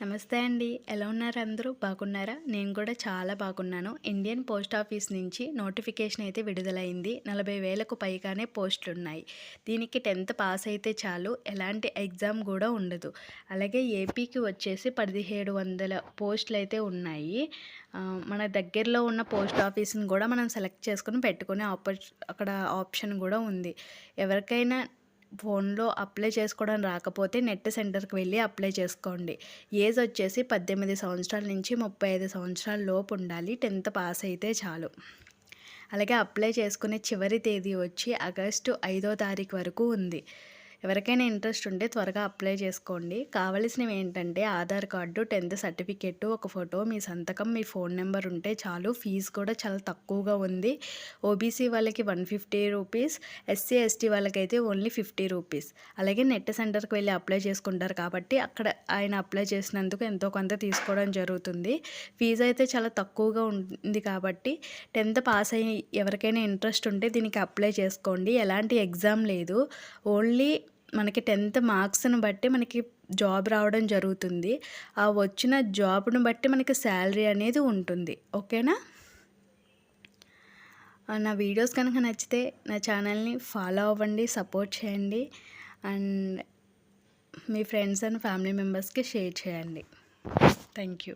నమస్తే అండి. ఎలా ఉన్నారు అందరూ? బాగున్నారా? నేను కూడా చాలా బాగున్నాను. ఇండియన్ పోస్ట్ ఆఫీస్ నుంచి నోటిఫికేషన్ అయితే విడుదలైంది. నలభై వేలకు పైగానే పోస్టులు ఉన్నాయి. దీనికి టెన్త్ పాస్ అయితే చాలు. ఎలాంటి ఎగ్జామ్ కూడా ఉండదు. అలాగే ఏపీకి వచ్చేసి పదిహేడు వందల పోస్టులు అయితే ఉన్నాయి. మన దగ్గరలో ఉన్న పోస్ట్ ఆఫీస్ని కూడా మనం సెలెక్ట్ చేసుకుని పెట్టుకునే ఆపర్ అక్కడ ఆప్షన్ కూడా ఉంది. ఎవరికైనా ఫోన్లో అప్లై చేసుకోవడం రాకపోతే నెట్ సెంటర్కి వెళ్ళి అప్లై చేసుకోండి. ఏజ్ వచ్చేసి పద్దెనిమిది సంవత్సరాల నుంచి ముప్పై ఐదు సంవత్సరాల లోపు ఉండాలి. టెన్త్ పాస్ అయితే చాలు. అలాగే అప్లై చేసుకునే చివరి తేదీ వచ్చి ఆగస్టు ఐదో తారీఖు వరకు ఉంది. ఎవరికైనా ఇంట్రెస్ట్ ఉంటే త్వరగా అప్లై చేసుకోండి. కావలసినవి ఏంటంటే ఆధార్ కార్డు టెన్త్ సర్టిఫికెట్ ఒక ఫోటో మీ సంతకం మీ ఫోన్ నెంబర్ ఉంటే చాలు. ఫీజు కూడా చాలా తక్కువగా ఉంది. ఓబీసీ వాళ్ళకి one fifty rupees SC ST వాళ్ళకైతే ఓన్లీ ఫిఫ్టీ రూపీస్. అలాగే నెట్ సెంటర్కి వెళ్ళి అప్లై చేసుకుంటారు కాబట్టి అక్కడ ఆయన అప్లై చేసినందుకు ఎంతో కొంత తీసుకోవడం జరుగుతుంది. ఫీజు అయితే చాలా తక్కువగా ఉంది కాబట్టి టెన్త్ పాస్ అయ్యి ఎవరికైనా ఇంట్రెస్ట్ ఉంటే దీనికి అప్లై చేసుకోండి. ఎలాంటి ఎగ్జామ్ లేదు. ఓన్లీ మనకి టెన్త్ మార్క్స్ని బట్టి మనకి జాబ్ రావడం జరుగుతుంది. ఆ వచ్చిన జాబ్ను బట్టి మనకి శాలరీ అనేది ఉంటుంది. ఓకేనా? నా వీడియోస్ కనుక నచ్చితే నా ఛానల్ని ఫాలో అవ్వండి సపోర్ట్ చేయండి. అండ్ మీ ఫ్రెండ్స్ అండ్ ఫ్యామిలీ మెంబర్స్కి షేర్ చేయండి. Thank you.